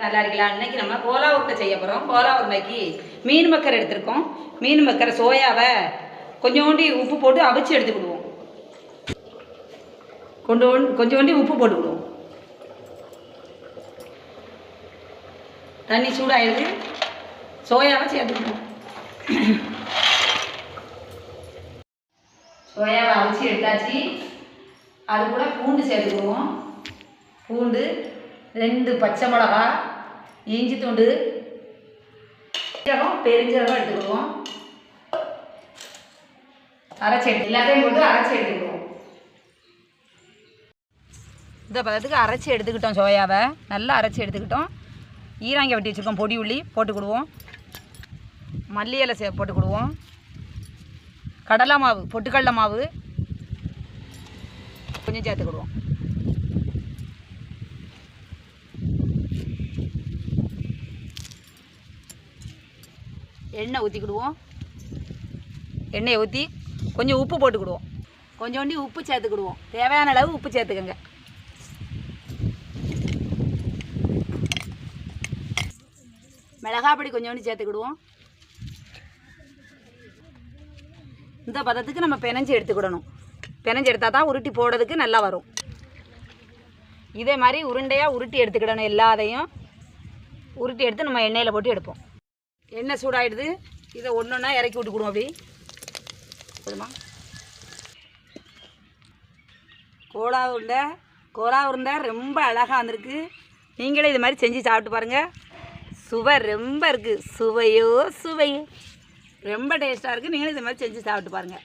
எல்லாரும் நல்லா இருக்கலாம் இன்னைக்கு நம்ம கோலா உருண்டை செய்ய போகிறோம் கோலா உருண்டைக்கு மீன் மக்கரை எடுத்திருக்கோம். மீன் மக்கரை சோயாவை கொஞ்சோண்டி உப்பு போட்டு அவிச்சு எடுத்துக்கிடுவோம் கொண்டு கொஞ்சோண்டி உப்பு போட்டுக்கிடுவோம் தண்ணி சூடாகிடுது சோயாவை சேர்த்துக்கணும் சோயாவை அவிச்சு எடுத்தாச்சு. அது கூட பூண்டு சேர்த்துக்குவோம் பூண்டு ரெண்டு பச்சை மிளகா இஞ்சி தூண்டு சீரகம் பெருஞ்சீரகம் எடுத்துக்கிடுவோம் அரைச்சி எடுத்து எல்லாத்தையும் போட்டு அரைச்சி எடுத்துக்கிடுவோம் இந்த பதத்துக்கு அரைச்சி எடுத்துக்கிட்டோம் சோயாவை. நல்லா அரைச்சி எடுத்துக்கிட்டோம். ஈராங்க வெட்டி வச்சுருக்கோம். பொடி உள்ளி போட்டுக்கிடுவோம் மல்லி இலை சே போட்டுக்கிடுவோம் கடலை மாவு பொட்டுக்கடலை மாவு கொஞ்சம் சேர்த்துக்கிடுவோம் எண்ணெய் ஊற்றிக்கிடுவோம் எண்ணெயை ஊற்றி கொஞ்சம் உப்பு போட்டுக்கிடுவோம். கொஞ்சோண்டி உப்பு சேர்த்துக்கிடுவோம். தேவையான அளவு உப்பு சேர்த்துக்கோங்க. பொடி கொஞ்சோண்டு சேர்த்துக்கிடுவோம். இந்த பதத்துக்கு நம்ம பிணைஞ்சு எடுத்துக்கிடணும். பிணைஞ்சு எடுத்தால் தான் உருட்டி போடுறதுக்கு நல்லா வரும். இதே மாதிரி உருண்டையாக உருட்டி எடுத்துக்கிடணும் எல்லாத்தையும். உருட்டி எடுத்து நம்ம எண்ணெயில் போட்டு எடுப்போம். எண்ணெய் சூடாகிடுது இதை ஒன்று ஒன்றா இறக்கி விட்டுக்கிடுவோம் அப்படி. போதுமா? கோலா உருண்டை கோலா உருண்டை ரொம்ப அழகாக வந்திருக்கு. நீங்களே இது மாதிரி செஞ்சு சாப்பிட்டு பாருங்கள் சுவை ரொம்ப இருக்குது சுவையோ சுவை ரொம்ப டேஸ்ட்டாக இருக்குது நீங்களும் இது மாதிரி செஞ்சு சாப்பிட்டு பாருங்கள்